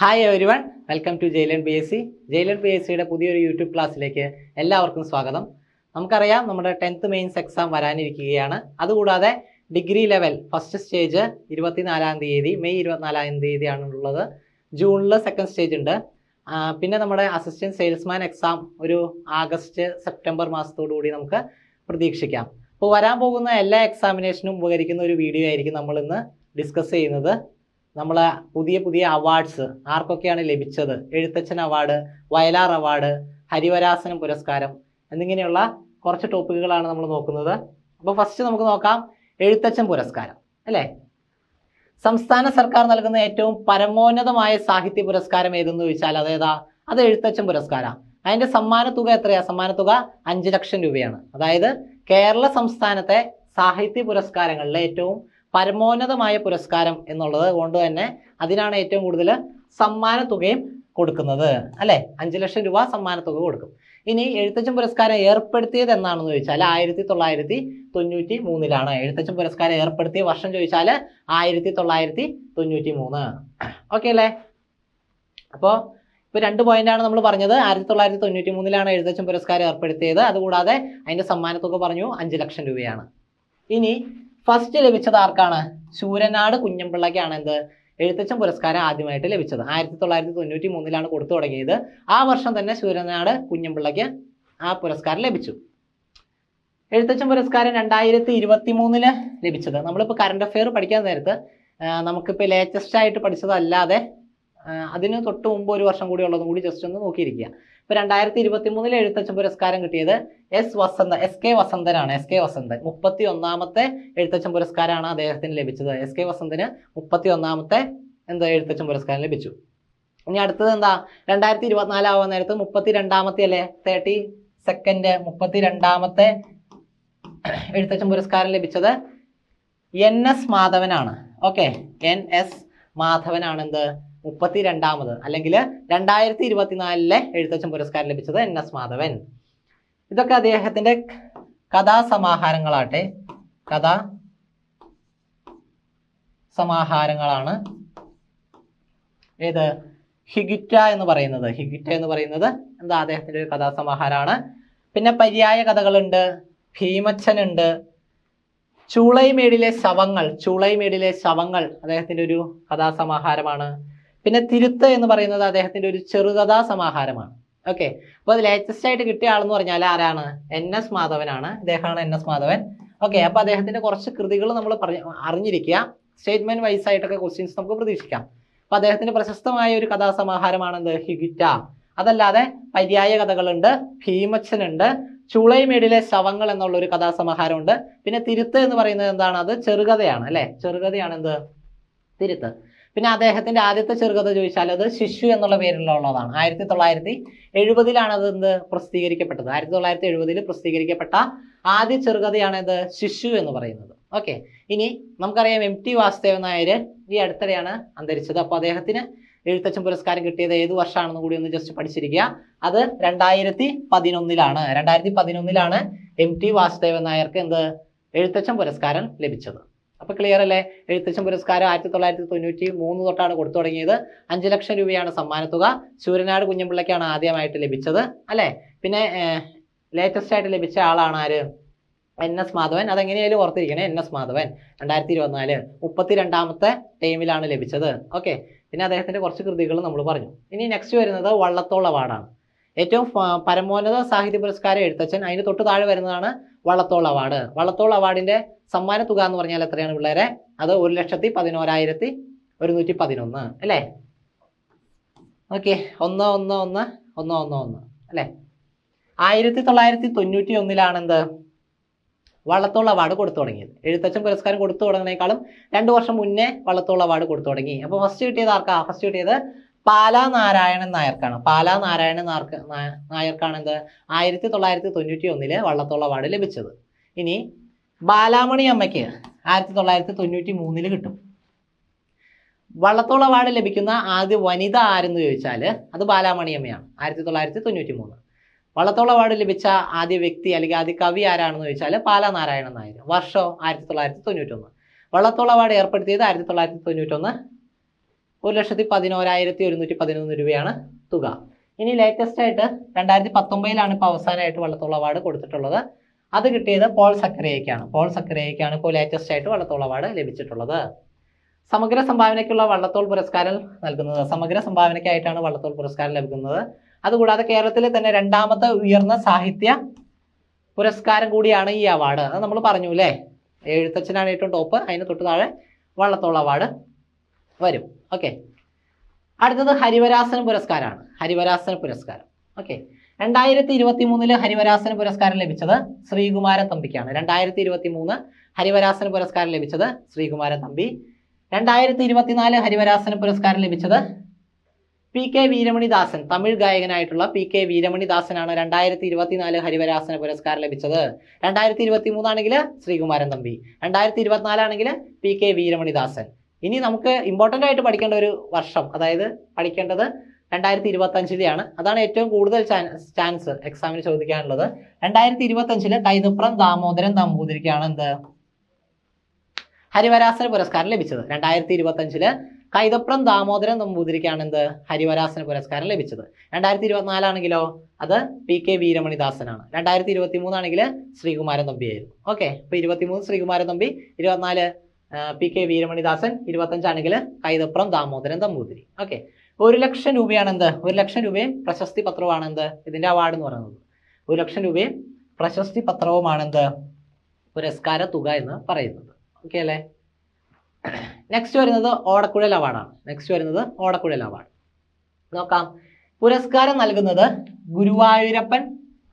Hi everyone welcome to ജയിലൻ P S C ജയിലൻ P S സിയുടെ പുതിയൊരു യൂട്യൂബ് ക്ലാസ്സിലേക്ക് എല്ലാവർക്കും സ്വാഗതം. നമുക്കറിയാം നമ്മുടെ ടെൻത്ത് മെയിൻസ് എക്സാം വരാനിരിക്കുകയാണ്. അതുകൂടാതെ ഡിഗ്രി ലെവൽ ഫസ്റ്റ് സ്റ്റേജ് ഇരുപത്തിനാലാം തീയതി മെയ് ഇരുപത്തിനാലാം തീയതിയാണ് ഉള്ളത് ജൂണിൽ സെക്കൻഡ് സ്റ്റേജ് ഉണ്ട് പിന്നെ നമ്മുടെ അസിസ്റ്റന്റ് സെയിൽസ്മാൻ എക്സാം ഒരു ആഗസ്റ്റ് സെപ്റ്റംബർ മാസത്തോടു കൂടി നമുക്ക് പ്രതീക്ഷിക്കാം. അപ്പോൾ വരാൻ പോകുന്ന എല്ലാ എക്സാമിനേഷനും ഉപകരിക്കുന്ന ഒരു വീഡിയോ ആയിരിക്കും നമ്മൾ ഇന്ന് ഡിസ്കസ് ചെയ്യുന്നത്. നമ്മൾ പുതിയ പുതിയ അവാർഡ്സ് ആർക്കൊക്കെയാണ് ലഭിച്ചത്? എഴുത്തച്ഛൻ അവാർഡ് വയലാർ അവാർഡ് ഹരിവരാസനം പുരസ്കാരം എന്നിങ്ങനെയുള്ള കുറച്ച് ടോപ്പിക്കുകളാണ് നമ്മൾ നോക്കുന്നത്. അപ്പോൾ ഫസ്റ്റ് നമുക്ക് നോക്കാം എഴുത്തച്ഛൻ പുരസ്കാരം അല്ലേ? സംസ്ഥാന സർക്കാർ നൽകുന്ന ഏറ്റവും പരമോന്നതമായ സാഹിത്യ പുരസ്കാരം ഏതെന്ന് ചോദിച്ചാൽ അതേതാ? അത് എഴുത്തച്ഛൻ പുരസ്കാരമാണ് അതിന്റെ സമ്മാനത്തുക തുക എത്രയാ? സമ്മാന തുക അഞ്ച് ലക്ഷം രൂപയാണ്. അതായത് കേരള സംസ്ഥാനത്തെ സാഹിത്യ പുരസ്കാരങ്ങളിലെ ഏറ്റവും പരമോന്നതമായ പുരസ്കാരം എന്നുള്ളത് കൊണ്ട് തന്നെ അതിനാണ് ഏറ്റവും കൂടുതൽ സമ്മാന തുകയും കൊടുക്കുന്നത്. അല്ലെ? അഞ്ച് ലക്ഷം രൂപ സമ്മാന തുക കൊടുക്കും. ഇനി എഴുത്തച്ഛൻ പുരസ്കാരം ഏർപ്പെടുത്തിയത് എന്നാണെന്ന് ചോദിച്ചാൽ ആയിരത്തി തൊള്ളായിരത്തി തൊണ്ണൂറ്റി മൂന്നിലാണ്. എഴുത്തച്ഛൻ പുരസ്കാരം ഏർപ്പെടുത്തിയ വർഷം ചോദിച്ചാൽ ആയിരത്തി തൊള്ളായിരത്തി തൊണ്ണൂറ്റി മൂന്ന്. ഓക്കെ അല്ലേ? അപ്പോൾ ഇപ്പോൾ രണ്ട് പോയിന്റാണ് നമ്മൾ പറഞ്ഞത്. ആയിരത്തി തൊള്ളായിരത്തി തൊണ്ണൂറ്റി മൂന്നിലാണ് എഴുത്തച്ഛൻ പുരസ്കാരം ഏർപ്പെടുത്തിയത്. അതുകൂടാതെ അതിന്റെ സമ്മാനത്തുക പറഞ്ഞു അഞ്ച് ലക്ഷം രൂപയാണ്. ഇനി ഫസ്റ്റ് ലഭിച്ചത് ആർക്കാണ്? ശൂരനാട് കുഞ്ഞമ്പിള്ളയ്ക്കാണ് എന്ത്? എഴുത്തച്ഛൻ പുരസ്കാരം ആദ്യമായിട്ട് ലഭിച്ചത്. ആയിരത്തി തൊള്ളായിരത്തി തൊണ്ണൂറ്റി മൂന്നിലാണ് കൊടുത്തു തുടങ്ങിയത്. ആ വർഷം തന്നെ ശൂരനാട് കുഞ്ഞമ്പിള്ളയ്ക്ക് ആ പുരസ്കാരം ലഭിച്ചു. എഴുത്തച്ഛൻ പുരസ്കാരം രണ്ടായിരത്തി ഇരുപത്തി മൂന്നിൽ ലഭിച്ചത്. നമ്മളിപ്പോൾ കറണ്ട് അഫെയർ പഠിക്കാൻ നേരത്ത് നമുക്കിപ്പോൾ ലേറ്റസ്റ്റ് ആയിട്ട് പഠിച്ചതല്ലാതെ അതിന് തൊട്ട് മുമ്പ് ഒരു വർഷം കൂടി ഉള്ളതും കൂടി ജസ്റ്റ് ഒന്ന് നോക്കിയിരിക്കുക. ഇപ്പൊ രണ്ടായിരത്തി ഇരുപത്തി മൂന്നിൽ എഴുത്തച്ഛൻ പുരസ്കാരം കിട്ടിയത് എസ് വസന്ത എസ് കെ വസന്തനാണ് എസ് കെ വസന്തൻ. മുപ്പത്തി ഒന്നാമത്തെ എഴുത്തച്ഛൻ പുരസ്കാരമാണ് അദ്ദേഹത്തിന് ലഭിച്ചത്. എസ് കെ വസന്തന് മുപ്പത്തി ഒന്നാമത്തെ എന്താ എഴുത്തച്ഛൻ പുരസ്കാരം ലഭിച്ചു. ഇനി അടുത്തത് എന്താ? രണ്ടായിരത്തി ഇരുപത്തിനാലാവുന്ന നേരത്ത് മുപ്പത്തി രണ്ടാമത്തെ അല്ലേ? തേർട്ടി സെക്കൻഡ് മുപ്പത്തി രണ്ടാമത്തെ എഴുത്തച്ഛൻ പുരസ്കാരം ലഭിച്ചത് എൻ എസ് മാധവനാണ്. ഓക്കെ എൻ എസ് മാധവനാണ് എന്ത്? മുപ്പത്തി രണ്ടാമത് അല്ലെങ്കിൽ രണ്ടായിരത്തി ഇരുപത്തിനാലിലെ എഴുത്തച്ഛൻ പുരസ്കാരം ലഭിച്ചത് എൻ എസ് മാധവൻ. ഇതൊക്കെ അദ്ദേഹത്തിന്റെ കഥാസമാഹാരങ്ങളാട്ടെ. കഥാ സമാഹാരങ്ങളാണ്. ഏത്? ഹിഗിറ്റ എന്ന് പറയുന്നത്. ഹിഗിറ്റ എന്ന് പറയുന്നത് എന്താ? അദ്ദേഹത്തിന്റെ ഒരു കഥാസമാഹാരമാണ്. പിന്നെ പര്യായ കഥകളുണ്ട്. ഭീമച്ഛനുണ്ട് ചൂളൈമേടിലെ ശവങ്ങൾ ചൂളൈമേടിലെ ശവങ്ങൾ അദ്ദേഹത്തിന്റെ ഒരു കഥാസമാഹാരമാണ്. പിന്നെ തിരുത്ത എന്ന് പറയുന്നത് അദ്ദേഹത്തിന്റെ ഒരു ചെറുകഥാ സമാഹാരമാണ്. ഓക്കെ അപ്പോൾ അത് ലേറ്റസ്റ്റ് ആയിട്ട് കിട്ടിയ ആളെന്ന് പറഞ്ഞാൽ ആരാണ്? എൻ എസ് മാധവനാണ്. അദ്ദേഹമാണ് എൻ എസ് മാധവൻ. ഓക്കെ അപ്പോൾ അദ്ദേഹത്തിന്റെ കുറച്ച് കൃതികൾ നമ്മൾ പറഞ്ഞ അറിഞ്ഞിരിക്കുക. സ്റ്റേറ്റ്മെന്റ് വൈസ് ആയിട്ടൊക്കെ ക്വസ്റ്റ്യൻസ് നമുക്ക് പ്രതീക്ഷിക്കാം. അപ്പോൾ അദ്ദേഹത്തിന്റെ പ്രശസ്തമായ ഒരു കഥാസമാഹാരമാണ് എന്ത് ഹിഗിറ്റ. അതല്ലാതെ പര്യായ കഥകളുണ്ട്. ഭീമച്ചനുണ്ട്. ചുളൈമേടിലെ ശവങ്ങൾ എന്നുള്ള ഒരു കഥാസമാഹാരമുണ്ട് പിന്നെ തിരുത്ത് എന്ന് പറയുന്നത് എന്താണ്? അത് ചെറുകഥയാണ് അല്ലേ? ചെറുകഥയാണ് എന്ത് തിരുത്ത്. പിന്നെ അദ്ദേഹത്തിന്റെ ആദ്യത്തെ ചെറുകഥ ചോദിച്ചാൽ അത് ശിശു എന്നുള്ള പേരിലുള്ളതാണ്. ആയിരത്തി തൊള്ളായിരത്തി എഴുപതിലാണ് അത് എന്ത് പ്രസിദ്ധീകരിക്കപ്പെട്ടത്. ആയിരത്തി തൊള്ളായിരത്തി എഴുപതിൽ പ്രസിദ്ധീകരിക്കപ്പെട്ട ആദ്യ ചെറുകഥയാണ് ഇത് ശിശു എന്ന് പറയുന്നത്. ഓക്കെ. ഇനി നമുക്കറിയാം എം ടി വാസുദേവൻ നായർ ഈ അടുത്തിടെയാണ് അന്തരിച്ചത്. അപ്പോൾ അദ്ദേഹത്തിന് എഴുത്തച്ഛൻ പുരസ്കാരം കിട്ടിയത് ഏത് വർഷമാണെന്ന് കൂടി ഒന്ന് ജസ്റ്റ് പഠിച്ചിരിക്കുക. അത് രണ്ടായിരത്തി പതിനൊന്നിലാണ് രണ്ടായിരത്തി പതിനൊന്നിലാണ് എം ടി വാസുദേവൻ നായർക്ക് എന്ത് എഴുത്തച്ഛൻ പുരസ്കാരം ലഭിച്ചത്. അപ്പൊ ക്ലിയർ അല്ലേ? എഴുത്തച്ഛൻ പുരസ്കാരം ആയിരത്തി തൊള്ളായിരത്തി തൊണ്ണൂറ്റി മൂന്ന് തൊട്ടാണ് കൊടുത്തു തുടങ്ങിയത്. അഞ്ച് ലക്ഷം രൂപയാണ് സമ്മാനത്തുക സൂര്യനാട് കുഞ്ഞമ്പിള്ളയ്ക്കാണ് ആദ്യമായിട്ട് ലഭിച്ചത് അല്ലേ? പിന്നെ ലേറ്റസ്റ്റ് ആയിട്ട് ലഭിച്ച ആളാണ് ആര്? N S Madhavan. അതെങ്ങനെയായാലും ഓർത്തിരിക്കണേ എൻ എസ് മാധവൻ രണ്ടായിരത്തി ഇരുപത്തിനാല് മുപ്പത്തി രണ്ടാമത്തെ ടൈമിലാണ് ലഭിച്ചത്. ഓക്കെ പിന്നെ അദ്ദേഹത്തിന്റെ കുറച്ച് കൃതികൾ നമ്മൾ പറഞ്ഞു. ഇനി നെക്സ്റ്റ് വരുന്നത് വള്ളത്തോൾ അവാർഡാണ് ഏറ്റവും പരമോന്നത സാഹിത്യ പുരസ്കാരം എഴുത്തച്ഛൻ. അതിന് തൊട്ട് താഴെ വരുന്നതാണ് വള്ളത്തോൾ അവാർഡ് വള്ളത്തോൾ അവാർഡിന്റെ സമ്മാന തുക എന്ന് പറഞ്ഞാൽ എത്രയാണ് പിള്ളേരെ? അത് ഒരു ലക്ഷത്തി പതിനോരായിരത്തി ഒരുന്നൂറ്റി പതിനൊന്ന് അല്ലേ? ഓക്കെ. ഒന്ന് ഒന്ന് ഒന്ന് ഒന്ന് ഒന്ന് ഒന്ന് അല്ലേ? ആയിരത്തി തൊള്ളായിരത്തി തൊണ്ണൂറ്റി ഒന്നിലാണ് എന്ത്? വള്ളത്തോൾ അവാർഡ് കൊടുത്തു തുടങ്ങിയത്. എഴുത്തച്ഛൻ പുരസ്കാരം കൊടുത്തു തുടങ്ങുന്നേക്കാളും രണ്ടു വർഷം മുന്നേ വള്ളത്തോൾ അവാർഡ് കൊടുത്തു തുടങ്ങി. അപ്പോൾ ഫസ്റ്റ് കിട്ടിയത് ആർക്കാ? ഫസ്റ്റ് കിട്ടിയത് പാലാ നാരായണൻ നായർക്കാണ്. പാലാ നാരായണൻ നായർക്ക് നായർക്കാണ് എന്ത്? ആയിരത്തി തൊള്ളായിരത്തി തൊണ്ണൂറ്റി ഒന്നിൽ വള്ളത്തോൾ അവാർഡ് ലഭിച്ചത്. ഇനി ബാലാമണി അമ്മയ്ക്ക് ആയിരത്തി തൊള്ളായിരത്തി തൊണ്ണൂറ്റി മൂന്നിൽ കിട്ടും. വള്ളത്തോൾ അവാർഡ് ലഭിക്കുന്ന ആദ്യ വനിത ആരെന്ന് ചോദിച്ചാൽ അത് ബാലാമണി അമ്മയാണ്. ആയിരത്തി തൊള്ളായിരത്തി തൊണ്ണൂറ്റി മൂന്ന് വള്ളത്തോൾ അവാർഡ് ലഭിച്ച ആദ്യ വ്യക്തി അല്ലെങ്കിൽ ആദ്യ കവി ആരാണെന്ന് ചോദിച്ചാൽ പാലാ നാരായണൻ നായർ വർഷം ആയിരത്തി തൊള്ളായിരത്തി തൊണ്ണൂറ്റൊന്ന്. വള്ളത്തോൾ അവാർഡ് ഏർപ്പെടുത്തിയത് ആയിരത്തി തൊള്ളായിരത്തി തൊണ്ണൂറ്റൊന്ന് ഒരു ലക്ഷത്തി പതിനോരായിരത്തി ഒരുന്നൂറ്റി പതിനൊന്ന് രൂപയാണ് തുക. ഇനി ലേറ്റസ്റ്റ് ആയിട്ട് രണ്ടായിരത്തി പത്തൊമ്പതിലാണ് ഇപ്പോൾ അവസാനമായിട്ട് വള്ളത്തോൾ അവാർഡ് കൊടുത്തിട്ടുള്ളത്. അത് കിട്ടിയത് പോൾ സക്കറിയയ്ക്കാണ് പോൾ സക്കറിയയ്ക്കാണ് ഇപ്പോൾ ലേറ്റസ്റ്റ് ആയിട്ട് വള്ളത്തോൾ അവാർഡ് ലഭിച്ചിട്ടുള്ളത്. സമഗ്ര സംഭാവനയ്ക്കുള്ള വള്ളത്തോൾ പുരസ്കാരം നൽകുന്നത്. സമഗ്ര സംഭാവനയ്ക്കായിട്ടാണ് വള്ളത്തോൾ പുരസ്കാരം ലഭിക്കുന്നത്. അതുകൂടാതെ കേരളത്തിലെ തന്നെ രണ്ടാമത്തെ ഉയർന്ന സാഹിത്യ പുരസ്കാരം കൂടിയാണ് ഈ അവാർഡ് അത് നമ്മൾ പറഞ്ഞു അല്ലേ എഴുത്തച്ഛനാണ് ഏറ്റവും ടോപ്പ് അതിന് തൊട്ട് താഴെ വള്ളത്തോൾ അവാർഡ് വരും. ഓക്കെ അടുത്തത് ഹരിവരാസന പുരസ്കാരമാണ്. ഹരിവരാസന പുരസ്കാരം. ഓക്കെ രണ്ടായിരത്തി ഇരുപത്തി മൂന്നിൽ ഹരിവരാസന പുരസ്കാരം ലഭിച്ചത് ശ്രീകുമാരൻ തമ്പിക്കാണ്. രണ്ടായിരത്തി ഇരുപത്തി മൂന്ന് ഹരിവരാസന പുരസ്കാരം ലഭിച്ചത് ശ്രീകുമാരൻ തമ്പി. രണ്ടായിരത്തി ഇരുപത്തിനാല് ഹരിവരാസന പുരസ്കാരം ലഭിച്ചത് പി കെ വീരമണിദാസൻ തമിഴ് ഗായകനായിട്ടുള്ള പി കെ വീരമണിദാസനാണ് രണ്ടായിരത്തി ഇരുപത്തിനാല് ഹരിവരാസന പുരസ്കാരം ലഭിച്ചത്. രണ്ടായിരത്തി ഇരുപത്തി മൂന്നാണെങ്കിൽ ശ്രീകുമാരൻ തമ്പി. രണ്ടായിരത്തി ഇരുപത്തിനാലാണെങ്കിൽ പി കെ വീരമണിദാസൻ. ഇനി നമുക്ക് ഇമ്പോർട്ടന്റ് ആയിട്ട് പഠിക്കേണ്ട ഒരു വർഷം അതായത് പഠിക്കേണ്ടത് രണ്ടായിരത്തി ഇരുപത്തഞ്ചിലെയാണ് അതാണ് ഏറ്റവും കൂടുതൽ ചാൻസ് എക്സാമിന് ചോദിക്കാനുള്ളത്. രണ്ടായിരത്തി ഇരുപത്തഞ്ചിൽ കൈതപ്രം ദാമോദരൻ നമ്പൂതിരിക്കാണ് എന്ത്? ഹരിവരാസന പുരസ്കാരം ലഭിച്ചത്. രണ്ടായിരത്തി ഇരുപത്തഞ്ചിൽ കൈതപ്രം ദാമോദരൻ നമ്പൂതിരിക്കാണ് എന്ത്? ഹരിവരാസന പുരസ്കാരം ലഭിച്ചത്. രണ്ടായിരത്തി ഇരുപത്തിനാലാണെങ്കിലോ അത് പി കെ വീരമണിദാസനാണ്. രണ്ടായിരത്തി ഇരുപത്തി മൂന്നാണെങ്കിൽ ശ്രീകുമാരൻ തമ്പിയായിരുന്നു ഓക്കെ ഇപ്പൊ ഇരുപത്തിമൂന്ന് ശ്രീകുമാരൻ തമ്പി ഇരുപത്തിനാല് പി കെ വീരമണിദാസൻ ഇരുപത്തഞ്ചാണെങ്കിൽ കൈതപ്രം ദാമോദരൻ തമ്പൂതിരി ഓക്കെ. ഒരു ലക്ഷം രൂപയാണ് എന്ത്? ഒരു ലക്ഷം രൂപയും പ്രശസ്തി പത്രവുമാണ് എന്ത്? ഇതിന്റെ അവാർഡ് എന്ന് പറയുന്നത്. ഒരു ലക്ഷം രൂപയും പ്രശസ്തി പത്രവുമാണ് എന്ത്? പുരസ്കാര തുക എന്ന് പറയുന്നത്. ഓക്കെ അല്ലേ? നെക്സ്റ്റ് വരുന്നത് ഓടക്കുഴൽ അവാർഡാണ് നെക്സ്റ്റ് വരുന്നത് ഓടക്കുഴൽ അവാർഡ് നോക്കാം. പുരസ്കാരം നൽകുന്നത് ഗുരുവായൂരപ്പൻ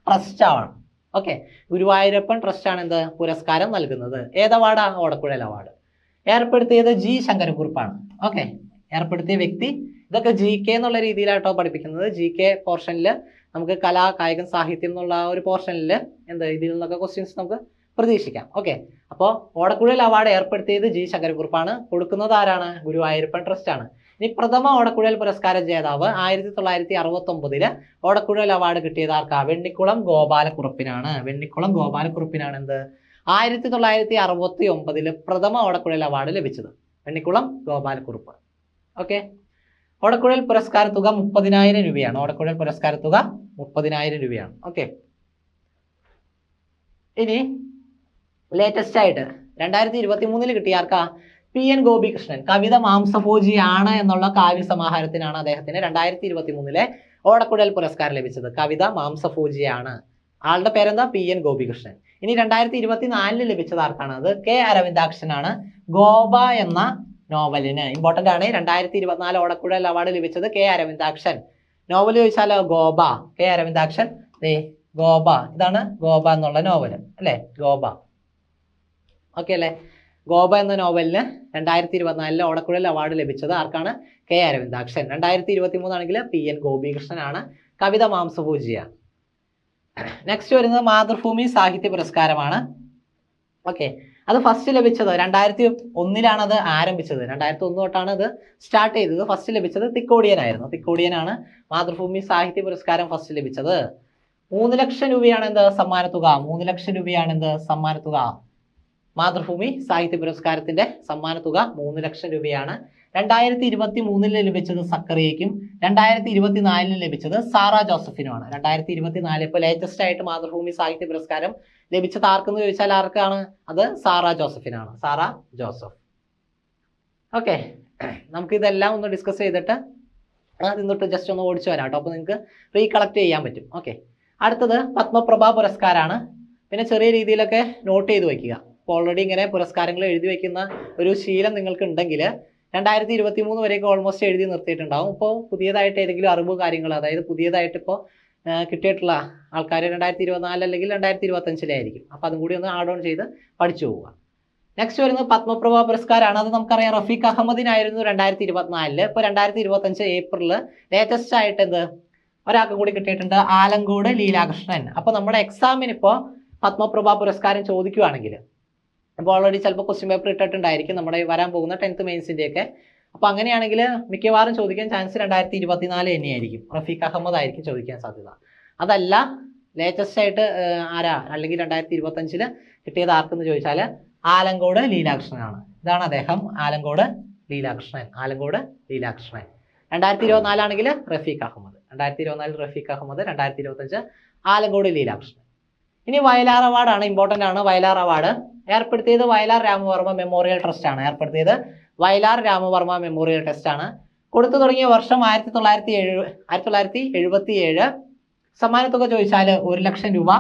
ട്രസ്റ്റ് ആണ്. ഓക്കെ. ഗുരുവായൂരപ്പൻ ട്രസ്റ്റ് ആണ് എന്ത്? പുരസ്കാരം നൽകുന്നത്. ഏത് അവാർഡാണ് ഓടക്കുഴൽ അവാർഡ് ഏർപ്പെടുത്തിയത് ജി ശങ്കരക്കുറിപ്പാണ് ഓക്കെ ഏർപ്പെടുത്തിയ വ്യക്തി. ഇതൊക്കെ ജി കെ എന്നുള്ള രീതിയിലാട്ടോ പഠിപ്പിക്കുന്നത്. ജി കെ പോർഷനിൽ നമുക്ക് കലാ കായികം സാഹിത്യം എന്നുള്ള ഒരു പോർഷനിൽ എന്ത് ഇതിൽ നിന്നൊക്കെ ക്വസ്റ്റ്യൻസ് നമുക്ക് പ്രതീക്ഷിക്കാം. ഓക്കെ അപ്പോൾ ഓടക്കുഴൽ അവാർഡ് ഏർപ്പെടുത്തിയത് ജി ശങ്കരക്കുറുപ്പാണ് കൊടുക്കുന്നത് ആരാണ്? ഗുരുവായൂരപ്പൻ ട്രസ്റ്റ് ആണ്. ഇനി പ്രഥമ ഓടക്കുഴൽ പുരസ്കാര ജേതാവ് ആയിരത്തി തൊള്ളായിരത്തി അറുപത്തി ഒമ്പതിൽ ഓടക്കുഴൽ അവാർഡ് കിട്ടിയത് ആർക്കാ? വെണ്ണിക്കുളം ഗോപാലക്കുറുപ്പിനാണ്. വെണ്ണിക്കുളം ഗോപാലക്കുറുപ്പിനാണ് എന്ത്? ആയിരത്തി തൊള്ളായിരത്തി അറുപത്തി ഒമ്പതിൽ പ്രഥമ ഓടക്കുഴൽ അവാർഡ് ലഭിച്ചത്. വെണ്ണിക്കുളം ഗോപാലക്കുറുപ്പ്. ഓക്കെ? ഓടക്കുഴൽ പുരസ്കാര തുക മുപ്പതിനായിരം രൂപയാണ്. ഓടക്കുഴൽ പുരസ്കാര തുക മുപ്പതിനായിരം രൂപയാണ്. ഓക്കെ? ഇനി ലേറ്റസ്റ്റ് ആയിട്ട് രണ്ടായിരത്തി ഇരുപത്തി മൂന്നിൽ കിട്ടിയ ആർക്കാ? P N Gopikrishnan. കവിത മാംസഭോജിയാണ് എന്നുള്ള കാവ്യ സമാഹാരത്തിനാണ് അദ്ദേഹത്തിന് രണ്ടായിരത്തി ഇരുപത്തി മൂന്നിലെ ഓടക്കുഴൽ പുരസ്കാരം ലഭിച്ചത്. കവിത മാംസഭോജിയാണ്. ആളുടെ പേരെന്താ? P N Gopikrishnan. ഇനി രണ്ടായിരത്തി ഇരുപത്തി നാലിൽ ലഭിച്ചത് ആർക്കാണ്? അത് കെ അരവിന്ദാക്ഷനാണ്. ഗോപ എന്ന നോവലിന് ഇമ്പോർട്ടന്റ് ആണ്. രണ്ടായിരത്തി ഇരുപത്തിനാല് ഓടക്കുഴൽ അവാർഡ് ലഭിച്ചത് കെ അരവിന്ദാക്ഷൻ. നോവൽ ചോദിച്ചാലോ? ഗോപ. കെ അരവിന്ദാക്ഷൻ. ദേ ഗോപ. ഇതാണ് ഗോപ എന്നുള്ള നോവൽ അല്ലേ? ഗോപ. ഓക്കെ അല്ലേ? ഗോപ എന്ന നോവലിന് രണ്ടായിരത്തി ഇരുപത്തിനാലിലെ ഓടക്കുഴൽ അവാർഡ് ലഭിച്ചത് ആർക്കാണ്? കെ അരവിന്ദാക്ഷൻ. രണ്ടായിരത്തി ഇരുപത്തി മൂന്നാണെങ്കിൽ പി എൻ ഗോപികൃഷ്ണനാണ്. കവിത മാംസപൂജിയ. നെക്സ്റ്റ് വരുന്നത് മാതൃഭൂമി സാഹിത്യ പുരസ്കാരമാണ്. ഓക്കെ അത് ഫസ്റ്റ് ലഭിച്ചത് രണ്ടായിരത്തി ഒന്നിലാണ് അത് ആരംഭിച്ചത്. രണ്ടായിരത്തി ഒന്ന് തൊട്ടാണ് ഇത് സ്റ്റാർട്ട് ചെയ്തത്. ഫസ്റ്റ് ലഭിച്ചത് തിക്കോടിയനായിരുന്നു തിക്കോടിയനാണ് മാതൃഭൂമി സാഹിത്യ പുരസ്കാരം ഫസ്റ്റ് ലഭിച്ചത്. മൂന്ന് ലക്ഷം രൂപയാണ് എന്ത്? സമ്മാനത്തുക മൂന്ന് ലക്ഷം രൂപയാണ് എന്ത്? സമ്മാനത്തുക മാതൃഭൂമി സാഹിത്യ പുരസ്കാരത്തിന്റെ സമ്മാനത്തുക മൂന്ന് ലക്ഷം രൂപയാണ് രണ്ടായിരത്തി ഇരുപത്തി മൂന്നിൽ ലഭിച്ചത് സക്കറിയയ്ക്കും രണ്ടായിരത്തി ഇരുപത്തി നാലിന് ലഭിച്ചത് സാറ ജോസഫിനുമാണ്. രണ്ടായിരത്തി ഇരുപത്തി നാല് ഇപ്പോൾ ലേറ്റസ്റ്റ് ആയിട്ട് മാതൃഭൂമി സാഹിത്യ പുരസ്കാരം ലഭിച്ചത് ആർക്കെന്ന് ചോദിച്ചാൽ ആർക്കാണ്? അത് സാറ ജോസഫിനാണ്. സാറ ജോസഫ്. ഓക്കെ നമുക്ക് ഇതെല്ലാം ഒന്ന് ഡിസ്കസ് ചെയ്തിട്ട് ആദ്യം തൊട്ട് ജസ്റ്റ് ഒന്ന് ഓടിച്ചു വരാം കേട്ടോ. അപ്പോൾ നിങ്ങൾക്ക് റീകളക്ട് ചെയ്യാൻ പറ്റും. ഓക്കെ അടുത്തത് പത്മപ്രഭാ പുരസ്കാരമാണ് പിന്നെ ചെറിയ രീതിയിലൊക്കെ നോട്ട് ചെയ്ത് വയ്ക്കുക. ഇപ്പോൾ ഓൾറെഡി ഇങ്ങനെ പുരസ്കാരങ്ങൾ എഴുതി വയ്ക്കുന്ന ഒരു ശീലം നിങ്ങൾക്ക് ഉണ്ടെങ്കിൽ രണ്ടായിരത്തി ഇരുപത്തി മൂന്ന് വരെയൊക്കെ ഓൾമോസ്റ്റ് എഴുതി നിർത്തിയിട്ടുണ്ടാവും. ഇപ്പോൾ പുതിയതായിട്ട് ഏതെങ്കിലും അറിവ് കാര്യങ്ങൾ അതായത് പുതിയതായിട്ട് ഇപ്പോൾ കിട്ടിയിട്ടുള്ള ആൾക്കാർ രണ്ടായിരത്തി ഇരുപത്തിനാല് അല്ലെങ്കിൽ രണ്ടായിരത്തി ഇരുപത്തഞ്ചിലായിരിക്കും അപ്പോൾ അതും കൂടി ഒന്ന് ആഡ് ഓൺ ചെയ്ത് പഠിച്ചു പോവുക. നെക്സ്റ്റ് വരുന്നത് പത്മപ്രഭ പുരസ്കാരമാണ് അത് നമുക്കറിയാം റഫീഖ് അഹമ്മദിനായിരുന്നു രണ്ടായിരത്തി ഇരുപത്തിനാലിൽ ഇപ്പോൾ രണ്ടായിരത്തി ഇരുപത്തഞ്ച് ഏപ്രിലിൽ ലേറ്റസ്റ്റ് ആയിട്ട് എന്ത്? ഒരാൾക്ക് കൂടി കിട്ടിയിട്ടുണ്ട് ആലങ്കോട് ലീലാകൃഷ്ണൻ. അപ്പോൾ നമ്മുടെ എക്സാമിന് ഇപ്പോൾ പത്മപ്രഭ പുരസ്കാരം ചോദിക്കുവാണെങ്കിൽ അപ്പോൾ ഓൾറെഡി ചിലപ്പോൾ ക്വസ്റ്റ്യൻ പേപ്പർ ഇട്ടിട്ടുണ്ടായിരിക്കും നമ്മുടെ വരാൻ പോകുന്ന ടെൻത്ത് മെയിൻസിന്റെ ഒക്കെ. അപ്പോൾ അങ്ങനെയാണെങ്കിൽ മിക്കവാറും ചോദിക്കാൻ ചാൻസ് രണ്ടായിരത്തി ഇരുപത്തിനാല് തന്നെയായിരിക്കും. റഫീഖ് അഹമ്മദ് ആയിരിക്കും ചോദിക്കാൻ സാധ്യത. അതല്ല ലേറ്റസ്റ്റ് ആയിട്ട് ആരാ? അല്ലെങ്കിൽ രണ്ടായിരത്തി ഇരുപത്തഞ്ചിൽ കിട്ടിയത് ആർക്കെന്ന് ചോദിച്ചാൽ ആലങ്കോട് ലീലാകൃഷ്ണനാണ്. ഇതാണ് അദ്ദേഹം ആലങ്കോട് ലീലാകൃഷ്ണൻ. ആലങ്കോട് ലീലാകൃഷ്ണൻ. രണ്ടായിരത്തി ഇരുപത്തിനാലാണെങ്കിൽ റഫീഖ് അഹമ്മദ്. രണ്ടായിരത്തി ഇരുപത്തിനാലിൽ റഫീഖ് അഹമ്മദ് രണ്ടായിരത്തി ഇരുപത്തഞ്ച് ആലങ്കോട് ലീലാകൃഷ്ണൻ. ഇനി വയലാർ അവാർഡാണ് ഇമ്പോർട്ടന്റ് ആണ്. വയലാർ അവാർഡ് ഏർപ്പെടുത്തിയത് വയലാർ രാമവർമ്മ മെമ്മോറിയൽ ട്രസ്റ്റ് ആണ്. ഏർപ്പെടുത്തിയത് വയലാർ രാമവർമ്മ മെമ്മോറിയൽ ട്രസ്റ്റ് ആണ്. കൊടുത്തു തുടങ്ങിയ വർഷം ആയിരത്തി തൊള്ളായിരത്തി എഴു ആയിരത്തി തൊള്ളായിരത്തി എഴുപത്തി ഏഴ് സമ്മാനത്തുക ചോദിച്ചാൽ ഒരു ലക്ഷം രൂപ.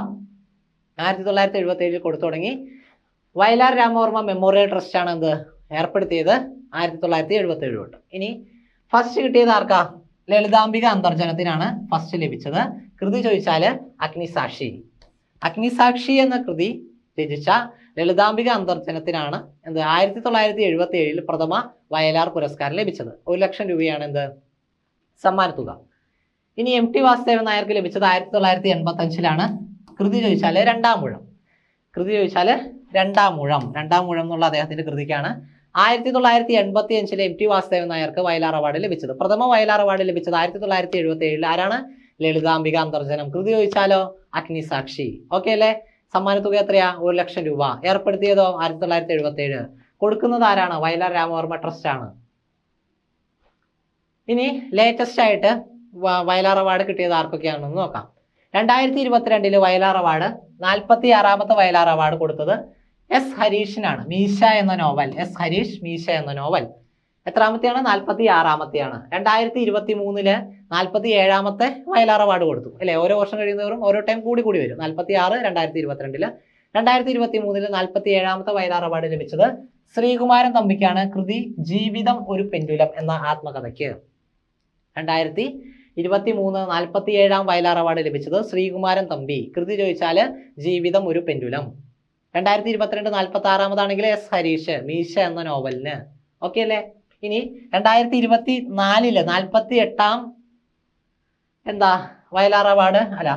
ആയിരത്തി തൊള്ളായിരത്തി എഴുപത്തി ഏഴിൽ കൊടുത്തു തുടങ്ങി. വയലാർ രാമവർമ്മ മെമ്മോറിയൽ ട്രസ്റ്റ് ആണ് എന്ത്? ഏർപ്പെടുത്തിയത് ആയിരത്തി തൊള്ളായിരത്തി എഴുപത്തി ഏഴ് തൊട്ട്. ഇനി ഫസ്റ്റ് കിട്ടിയത് ആർക്കാ? ലളിതാംബിക അന്തർജനത്തിനാണ് ഫസ്റ്റ് ലഭിച്ചത്. കൃതി ചോദിച്ചാൽ അഗ്നിസാക്ഷി. അഗ്നിസാക്ഷി എന്ന കൃതി രചിച്ച ലളിതാംബിക അന്തർജനത്തിനാണ് എന്ത്? ആയിരത്തി തൊള്ളായിരത്തി എഴുപത്തി ഏഴിൽ പ്രഥമ വയലാർ പുരസ്കാരം ലഭിച്ചത്. ഒരു ലക്ഷം രൂപയാണ് എന്ത്? സമ്മാനത്തുക ഇനി എം ടി വാസുദേവൻ നായർക്ക് ലഭിച്ചത് ആയിരത്തി തൊള്ളായിരത്തി എൺപത്തി അഞ്ചിലാണ് കൃതി ചോദിച്ചാൽ രണ്ടാം മുഴം കൃതി ചോദിച്ചാൽ രണ്ടാം മുഴം രണ്ടാം മുഴം എന്നുള്ള അദ്ദേഹത്തിന്റെ കൃതിക്കാണ് ആയിരത്തി തൊള്ളായിരത്തി എൺപത്തി അഞ്ചിലെ എം ടി വാസുദേവൻ നായർക്ക് വയലാർ അവാർഡ് ലഭിച്ചത്. പ്രഥമ വയലാർ അവാർഡ് ലഭിച്ചത് ആയിരത്തി തൊള്ളായിരത്തി എഴുപത്തി ഏഴിൽ ആരാണ്? ലളിതാംബിക അന്തർജനം. കൃതി ചോദിച്ചാലോ? അഗ്നിസാക്ഷി ഓക്കെ അല്ലേ? തുക എത്രയാ? ഒരു ലക്ഷം രൂപ. ഏർപ്പെടുത്തിയതോ? ആയിരത്തി തൊള്ളായിരത്തി എഴുപത്തി ഏഴ് കൊടുക്കുന്നത് ആരാണ്? വയലാർ രാമവർമ്മ ട്രസ്റ്റ് ആണ്. ഇനി ലേറ്റസ്റ്റ് ആയിട്ട് വയലാർ അവാർഡ് കിട്ടിയത് ആർക്കൊക്കെയാണെന്ന് നോക്കാം. രണ്ടായിരത്തി ഇരുപത്തിരണ്ടിൽ വയലാർ അവാർഡ് നാൽപ്പത്തി ആറാമത്തെ വയലാർ അവാർഡ് കൊടുത്തത് എസ് ഹരീഷിനാണ്. മീശ എന്ന നോവൽ എസ് ഹരീഷ് മീശ എന്ന നോവൽ എത്രാമത്തെയാണ്? നാൽപ്പത്തി ആറാമത്തെയാണ് രണ്ടായിരത്തി ഇരുപത്തി മൂന്നിൽ നാൽപ്പത്തി ഏഴാമത്തെ വയലാർ അവാർഡ് കൊടുത്തു. അല്ലേ? ഓരോ വർഷം കഴിയുന്നവരും ഓരോ ടൈം കൂടി കൂടി വരും. നാൽപ്പത്തി ആറ് രണ്ടായിരത്തി ഇരുപത്തിരണ്ടിൽ രണ്ടായിരത്തി ഇരുപത്തി മൂന്നിൽ നാൽപ്പത്തി ഏഴാമത്തെ വയലാർ അവാർഡ് ലഭിച്ചത് ശ്രീകുമാരൻ തമ്പിക്കാണ്. കൃതി ജീവിതം ഒരു പെൻഡുലം എന്ന ആത്മകഥയ്ക്ക്. രണ്ടായിരത്തി ഇരുപത്തി മൂന്ന് നാൽപ്പത്തി ഏഴാം വയലാർ അവാർഡ് ലഭിച്ചത് ശ്രീകുമാരൻ തമ്പി. കൃതി ചോദിച്ചാൽ ജീവിതം ഒരു പെൻഡുലം. രണ്ടായിരത്തി ഇരുപത്തിരണ്ട് നാൽപ്പത്തി ആറാമതാണെങ്കിൽ എസ് ഹരീഷ് മീശ എന്ന നോവലിന്. ഓക്കെ അല്ലേ? ഇനി രണ്ടായിരത്തി ഇരുപത്തി നാലിൽ നാൽപ്പത്തി എട്ടാം എന്താ വയലാർ അവാർഡ് അല്ല.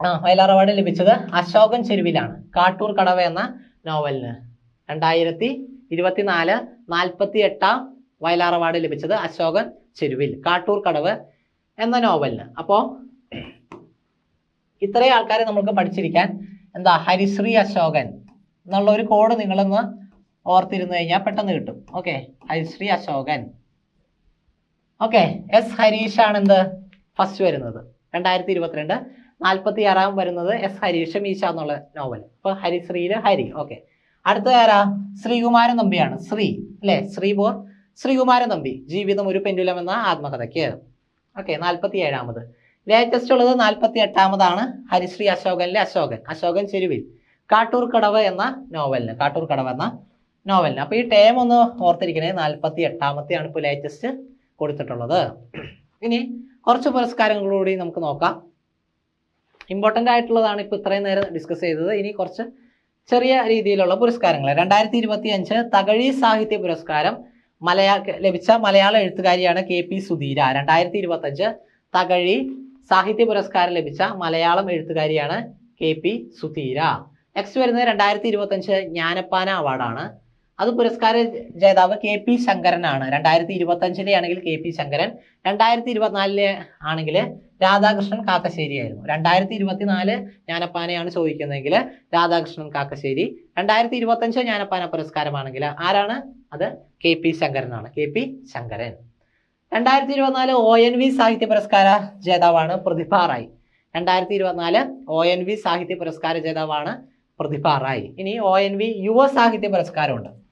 ആ വയലാർ അവാർഡ് ലഭിച്ചത് അശോകൻ ചെരുവിലാണ്. കാട്ടൂർ കടവ എന്ന നോവലിന്. രണ്ടായിരത്തി ഇരുപത്തിനാല് നാൽപ്പത്തി എട്ടാം വയലാർ അവാർഡ് ലഭിച്ചത് അശോകൻ ചെരുവിൽ കാട്ടൂർ കടവ് എന്ന നോവലിന്. അപ്പോൾ ഇത്രയും ആൾക്കാരെ നമുക്ക് പഠിച്ചിരിക്കാൻ എന്താ ഹരിശ്രീ അശോകൻ എന്നുള്ള ഒരു കോഡ് നിങ്ങളൊന്ന് ഓർത്തിരുന്നു കഴിഞ്ഞാൽ പെട്ടെന്ന് കിട്ടും. Okay Harisree Ashokan. Okay S Harish ആണ് എന്ത് ഫസ്റ്റ് വരുന്നത്. രണ്ടായിരത്തി ഇരുപത്തിരണ്ട് നാൽപ്പത്തി ആറാം വരുന്നത് എസ് ഹരീഷ് മീശ എന്നുള്ള നോവൽ അപ്പൊ ഹരിശ്രീയിൽ ഹരി. ഓക്കെ അടുത്ത ആരാ? ശ്രീകുമാരൻ തമ്പിയാണ് ശ്രീ. അല്ലെ? ശ്രീ ബോർ ശ്രീകുമാരൻ തമ്പി ജീവിതം ഒരു പെൻഡുലം എന്ന ആത്മകഥയ്ക്ക്. ഓക്കെ നാൽപ്പത്തി ഏഴാമത് ലേറ്റസ്റ്റ് ഉള്ളത് നാൽപ്പത്തി എട്ടാമതാണ് ഹരിശ്രീ അശോകനിലെ അശോകൻ. അശോകൻ ചെരുവിൽ. കാട്ടൂർ കടവ് എന്ന നോവലിന് കാട്ടൂർ കടവ് എന്ന നോവലിന്. അപ്പൊ ഈ ടേം ഒന്ന് ഓർത്തിരിക്കണേ. നാൽപ്പത്തി എട്ടാമത്തെയാണ് ഇപ്പോൾ ലേറ്റസ്റ്റ് കൊടുത്തിട്ടുള്ളത്. ഇനി കുറച്ച് പുരസ്കാരങ്ങളൂടി നമുക്ക് നോക്കാം. ഇമ്പോർട്ടന്റ് ആയിട്ടുള്ളതാണ് ഇപ്പോൾ ഇത്രയും നേരം ഡിസ്കസ് ചെയ്തത്. ഇനി കുറച്ച് ചെറിയ രീതിയിലുള്ള പുരസ്കാരങ്ങൾ. രണ്ടായിരത്തി ഇരുപത്തി അഞ്ച് തകഴി സാഹിത്യ പുരസ്കാരം മലയാ ലഭിച്ച മലയാള എഴുത്തുകാരിയാണ് കെ പി സുധീര. രണ്ടായിരത്തി ഇരുപത്തി അഞ്ച് തകഴി സാഹിത്യ പുരസ്കാരം ലഭിച്ച മലയാളം എഴുത്തുകാരിയാണ് കെ പി സുധീര. നെക്സ്റ്റ് വരുന്നത് രണ്ടായിരത്തി ഇരുപത്തി അഞ്ച് ജ്ഞാനപ്പാന അവാർഡാണ്. അത് പുരസ്കാര ജേതാവ് കെ പി ശങ്കരനാണ്. രണ്ടായിരത്തി ഇരുപത്തി അഞ്ചിലെ ആണെങ്കിൽ കെ പി ശങ്കരൻ രണ്ടായിരത്തി ഇരുപത്തിനാലിലെ ആണെങ്കിൽ രാധാകൃഷ്ണൻ കാക്കശ്ശേരി ആയിരുന്നു. രണ്ടായിരത്തി ഇരുപത്തിനാല് ജ്ഞാനപ്പാനയാണ് ചോദിക്കുന്നതെങ്കിൽ രാധാകൃഷ്ണൻ കാക്കശ്ശേരി രണ്ടായിരത്തി ഇരുപത്തഞ്ച് ജ്ഞാനപ്പാന പുരസ്കാരമാണെങ്കിൽ ആരാണ്? അത് K P ശങ്കരനാണ്. K P Sankaran. രണ്ടായിരത്തി ഇരുപത്തിനാല് ഒ എൻ വി സാഹിത്യ പുരസ്കാര ജേതാവാണ് പ്രതിഭ റായ്. രണ്ടായിരത്തി ഇരുപത്തിനാല് ഒ എൻ വി സാഹിത്യ പുരസ്കാര ജേതാവാണ് പ്രതിഭ റായ്. ഇനി ഒ എൻ വി യുവ സാഹിത്യ പുരസ്കാരമുണ്ട്.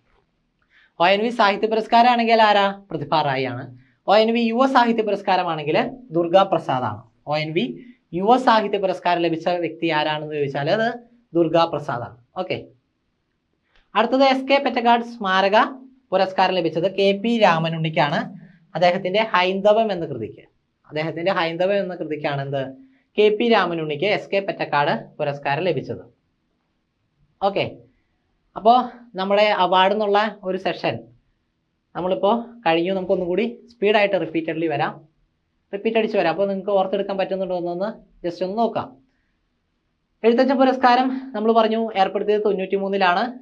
ഒ എൻ വി സാഹിത്യ പുരസ്കാരമാണെങ്കിൽ ആരാ? പ്രതിഭ റായിയാണ് ഒ എൻ വി യുവ സാഹിത്യ പുരസ്കാരമാണെങ്കിൽ ദുർഗാ പ്രസാദ് ആണ്. ഒ എൻ വി യുവ സാഹിത്യ പുരസ്കാരം ലഭിച്ച വ്യക്തി ആരാണെന്ന് ചോദിച്ചാൽ അത് ദുർഗാ പ്രസാദ് ആണ്. ഓക്കെ അടുത്തത് എസ് കെ പെറ്റക്കാട് സ്മാരക പുരസ്കാരം ലഭിച്ചത് കെ പി രാമനുണ്ണിക്കാണ്. അദ്ദേഹത്തിന്റെ ഹൈന്ദവം എന്ന കൃതിക്ക്. അദ്ദേഹത്തിന്റെ ഹൈന്ദവം എന്ന കൃതിക്കാണ് എന്ത്? കെ പി രാമനുണ്ണിക്ക് എസ് കെ പെറ്റക്കാട് പുരസ്കാരം ലഭിച്ചത്. ഓക്കെ അപ്പോൾ നമ്മുടെ അവാർഡ് എന്നുള്ള ഒരു സെഷൻ നമ്മളിപ്പോൾ കഴിഞ്ഞു. നമുക്കൊന്നും കൂടി സ്പീഡായിട്ട് റിപ്പീറ്റഡ്ലി വരാം. റിപ്പീറ്റ് അടിച്ച് വരാം. അപ്പോൾ നിങ്ങൾക്ക് ഓർത്തെടുക്കാൻ പറ്റുന്നുണ്ടോ എന്നൊന്ന് ജസ്റ്റ് ഒന്ന് നോക്കാം. എഴുത്തച്ഛൻ പുരസ്കാരം നമ്മൾ പറഞ്ഞു ഏർപ്പെടുത്തിയത് തൊണ്ണൂറ്റി മൂന്നിലാണ്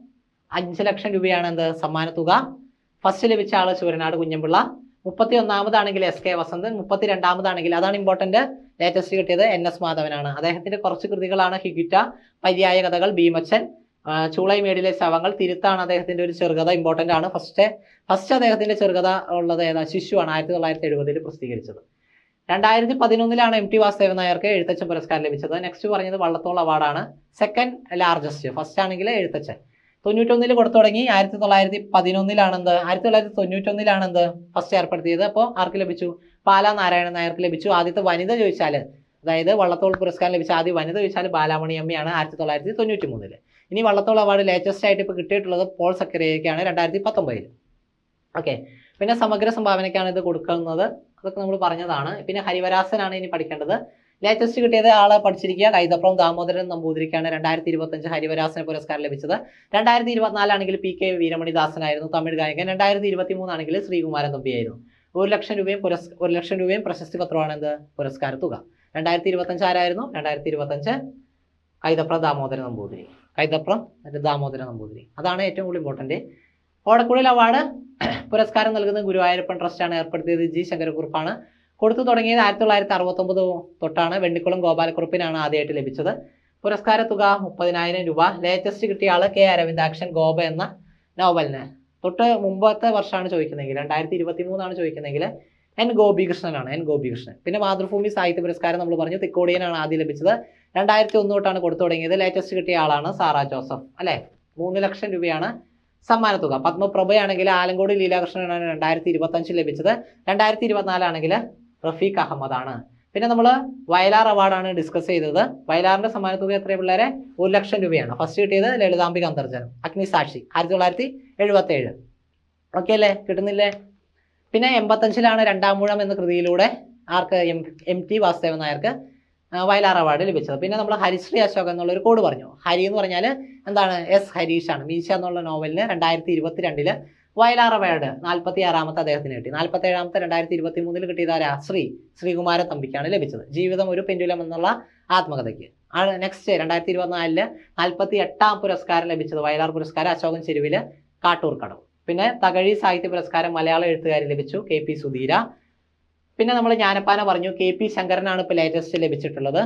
അഞ്ച് ലക്ഷം രൂപയാണ് എന്ത്? സമ്മാനത്തുക. ഫസ്റ്റ് ലഭിച്ച ആൾ ശിവരനാട് കുഞ്ഞമ്പിള്ള. മുപ്പത്തി ഒന്നാമതാണെങ്കിൽ എസ് കെ വസന്തൻ. മുപ്പത്തി രണ്ടാമതാണെങ്കിൽ അതാണ് ഇമ്പോർട്ടന്റ് ലേറ്റസ്റ്റ് കിട്ടിയത് എൻ എസ് മാധവനാണ്. അദ്ദേഹത്തിന്റെ കുറച്ച് കൃതികളാണ് ഹിഗിറ്റ പര്യായ കഥകൾ ഭീമച്ചൻ ചൂളൈമേടിലെ ശവങ്ങൾ തിരുത്താണ് അദ്ദേഹത്തിന്റെ ഒരു ചെറുകഥ. ഇമ്പോർട്ടന്റ് ആണ്. ഫസ്റ്റ് ഫസ്റ്റ് അദ്ദേഹത്തിന്റെ ചെറുകഥ ഉള്ളത് ഏതാ? ശിശുവാണ്. ആയിരത്തി തൊള്ളായിരത്തി എഴുപതിൽ പ്രസിദ്ധീകരിച്ചത്. രണ്ടായിരത്തി പതിനൊന്നിലാണ് എം ടി വാസുദേവൻ നായർക്ക് എഴുത്തച്ഛൻ പുരസ്കാരം ലഭിച്ചത്. നെക്സ്റ്റ് പറഞ്ഞത് വള്ളത്തോൾ അവാർഡാണ് സെക്കൻഡ് ലാർജസ്റ്റ് ഫസ്റ്റ് ആണെങ്കിൽ എഴുത്തച്ഛൻ. തൊണ്ണൂറ്റൊന്നിൽ കൊടുത്തു തുടങ്ങി. ആയിരത്തി തൊള്ളായിരത്തി പതിനൊന്നിലാണെന്ത് ആയിരത്തി തൊള്ളായിരത്തി തൊണ്ണൂറ്റൊന്നിലാണെന്ത് ഫസ്റ്റ് ഏർപ്പെടുത്തിയത്. അപ്പോൾ ആർക്ക് ലഭിച്ചു? പാലാ നാരായണൻ നായർക്ക് ലഭിച്ചു. ആദ്യത്തെ വനിത ചോദിച്ചാൽ അതായത് വള്ളത്തോൾ പുരസ്കാരം ലഭിച്ച ആദ്യ വനിത ചോദിച്ചാൽ ബാലാമണി അമ്മയാണ് ആയിരത്തി തൊള്ളായിരത്തി തൊണ്ണൂറ്റി മൂന്നിൽ ഇനി വള്ളത്തോൾ അവാർഡ് ലേറ്റസ്റ്റ് ആയിട്ട് ഇപ്പോൾ കിട്ടിയിട്ടുള്ളത് പോൾ സക്കറിയയ്ക്കാണ് രണ്ടായിരത്തി പത്തൊമ്പതിൽ ഓക്കെ പിന്നെ സമഗ്ര സംഭാവനയ്ക്കാണ് ഇത് കൊടുക്കുന്നത്. അതൊക്കെ നമ്മൾ പറഞ്ഞതാണ്. പിന്നെ ഹരിവരാസനാണ് ഇനി പഠിക്കേണ്ടത്. ലേറ്റസ്റ്റ് കിട്ടിയത് ആളെ പഠിച്ചിരിക്കുക. കൈതപ്രം ദാമോദരൻ നമ്പൂതിരിക്കാണ് രണ്ടായിരത്തി ഇരുപത്തഞ്ച് ഹരിവരാസന പുരസ്കാരം ലഭിച്ചത്. രണ്ടായിരത്തി ഇരുപത്തിനാലാണെങ്കിൽ പി കെ വീരമണി ദാസനായിരുന്നു തമിഴ് ഗായകൻ. രണ്ടായിരത്തി ഇരുപത്തി മൂന്നാണെങ്കിൽ ശ്രീകുമാരൻ തമ്പിയായിരുന്നു ഒരു ലക്ഷം രൂപയും പുരസ് ഒരു ലക്ഷം രൂപയും പ്രശസ്തി പത്രമാണ് എന്ത്? പുരസ്കാര തുക. രണ്ടായിരത്തി ഇരുപത്തഞ്ച് ആരായിരുന്നു? രണ്ടായിരത്തി ഇരുപത്തഞ്ച് കൈതപ്ര ദാമോദരൻ നമ്പൂതിരി. കൈതപ്രം മറ്റേ ദാമോദര നമ്പൂതിരി. അതാണ് ഏറ്റവും കൂടുതൽ ഇമ്പോർട്ടന്റ് ഓടക്കുഴൽ അവാർഡ് പുരസ്കാരം നൽകുന്ന ഗുരുവായൂരപ്പൻ ട്രസ്റ്റാണ് ഏർപ്പെടുത്തിയത് ജി ശങ്കരക്കുറുപ്പാണ്. കൊടുത്തു തുടങ്ങിയത് ആയിരത്തി തൊള്ളായിരത്തി അറുപത്തൊമ്പത് തൊട്ടാണ്. വെണ്ണിക്കുളം ഗോപാലക്കുറുപ്പിനാണ് ആദ്യമായിട്ട് ലഭിച്ചത്. പുരസ്കാര തുക മുപ്പതിനായിരം രൂപ. ലേറ്റസ്റ്റ് കിട്ടിയ ആൾ കെ അരവിന്ദാക്ഷൻ ഗോപ എന്ന നോവലിന്. തൊട്ട് മുമ്പത്തെ വർഷമാണ് ചോദിക്കുന്നതെങ്കിൽ രണ്ടായിരത്തി ഇരുപത്തി മൂന്നാണ് ചോദിക്കുന്നതെങ്കിൽ എൻ ഗോപികൃഷ്ണനാണ്. എൻ ഗോപികൃഷ്ണൻ. പിന്നെ മാതൃഭൂമി സാഹിത്യ പുരസ്കാരം നമ്മൾ പറഞ്ഞു. തിക്കോടിയനാണ് ആദ്യം ലഭിച്ചത്. രണ്ടായിരത്തി ഒന്ന് തൊട്ടാണ് കൊടുത്തു തുടങ്ങിയത്. ലേറ്റസ്റ്റ് കിട്ടിയ ആളാണ് സാറ ജോസഫ് അല്ലേ? മൂന്ന് ലക്ഷം രൂപയാണ് സമ്മാനത്തുക. പത്മപ്രഭയാണെങ്കിൽ ആലങ്കോട് ലീലാകൃഷ്ണനാണ് രണ്ടായിരത്തി ഇരുപത്തഞ്ചിൽ ലഭിച്ചത്. രണ്ടായിരത്തി ഇരുപത്തിനാലാണെങ്കിൽ റഫീഖ് അഹമ്മദ് ആണ് പിന്നെ നമ്മൾ വയലാർ അവാർഡാണ് ഡിസ്കസ് ചെയ്തത്. വയലാറിന്റെ സമ്മാനത്തുക എത്ര പിള്ളേരെ? ഒരു ലക്ഷം രൂപയാണ്. ഫസ്റ്റ് കിട്ടിയത് ലളിതാംബിക അന്തർജനം അഗ്നിസാക്ഷി ആയിരത്തി തൊള്ളായിരത്തി എഴുപത്തി ഏഴ് ഓക്കെ അല്ലേ? കിട്ടുന്നില്ലേ? പിന്നെ എൺപത്തഞ്ചിലാണ് രണ്ടാമൂഴം എന്ന കൃതിയിലൂടെ ആർക്ക്? എം എം ടി വാസുദേവൻ നായർക്ക് വയലാർ അവാർഡ് ലഭിച്ചത്. പിന്നെ നമ്മൾ ഹരിശ്രീ അശോക് എന്നുള്ള ഒരു കോഡ് പറഞ്ഞു. ഹരി എന്ന് പറഞ്ഞാൽ എന്താണ്? എസ് ഹരീഷാണ്. മീശ എന്നുള്ള നോവലിന് രണ്ടായിരത്തി ഇരുപത്തിരണ്ടിൽ വയലാർ അവാർഡ് നാൽപ്പത്തി ആറാമത്തെ അദ്ദേഹത്തിന് കിട്ടി. നാൽപ്പത്തി ഏഴാമത്തെ രണ്ടായിരത്തി ഇരുപത്തി മൂന്നിൽ കിട്ടിയത് ആരാ? ശ്രീ ശ്രീകുമാര തമ്പിക്കാണ് ലഭിച്ചത്. ജീവിതം ഒരു പെൻഡുലം എന്നുള്ള ആത്മകഥയ്ക്ക്. നെക്സ്റ്റ് രണ്ടായിരത്തി ഇരുപത്തിനാലിൽ നാൽപ്പത്തി എട്ടാം പുരസ്കാരം ലഭിച്ചത് വയലാർ പുരസ്കാരം അശോകൻ ചെരുവിൽ കാട്ടൂർ കടവ് പിന്നെ തകഴി സാഹിത്യ പുരസ്കാരം മലയാള എഴുത്തുകാരി ലഭിച്ചു കെ പി സുധീര. പിന്നെ നമ്മൾ ജ്ഞാനപ്പാന പറഞ്ഞു കെ പി ശങ്കരനാണ് ഇപ്പോൾ ലേറ്റസ്റ്റ് ലഭിച്ചിട്ടുള്ളത്.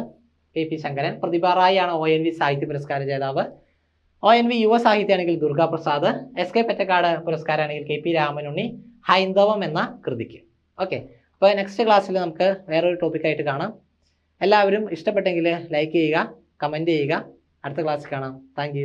കെ പി ശങ്കരൻ പ്രതിഭ റായി ആണ് ഒ എൻ വി സാഹിത്യ പുരസ്കാര ജേതാവ്. ഒ എൻ വി യുവ സാഹിത്യമാണെങ്കിൽ ദുർഗാ പ്രസാദ് എസ് കെ പെറ്റക്കാട് പുരസ്കാരമാണെങ്കിൽ കെ പി രാമനുണ്ണി ഹൈന്ദവം എന്ന കൃതിക്ക്. ഓക്കെ അപ്പോൾ നെക്സ്റ്റ് ക്ലാസ്സിൽ നമുക്ക് വേറൊരു ടോപ്പിക്കായിട്ട് കാണാം. എല്ലാവരും ഇഷ്ടപ്പെട്ടെങ്കിൽ ലൈക്ക് ചെയ്യുക കമന്റ് ചെയ്യുക. അടുത്ത ക്ലാസ്സിൽ കാണാം. താങ്ക്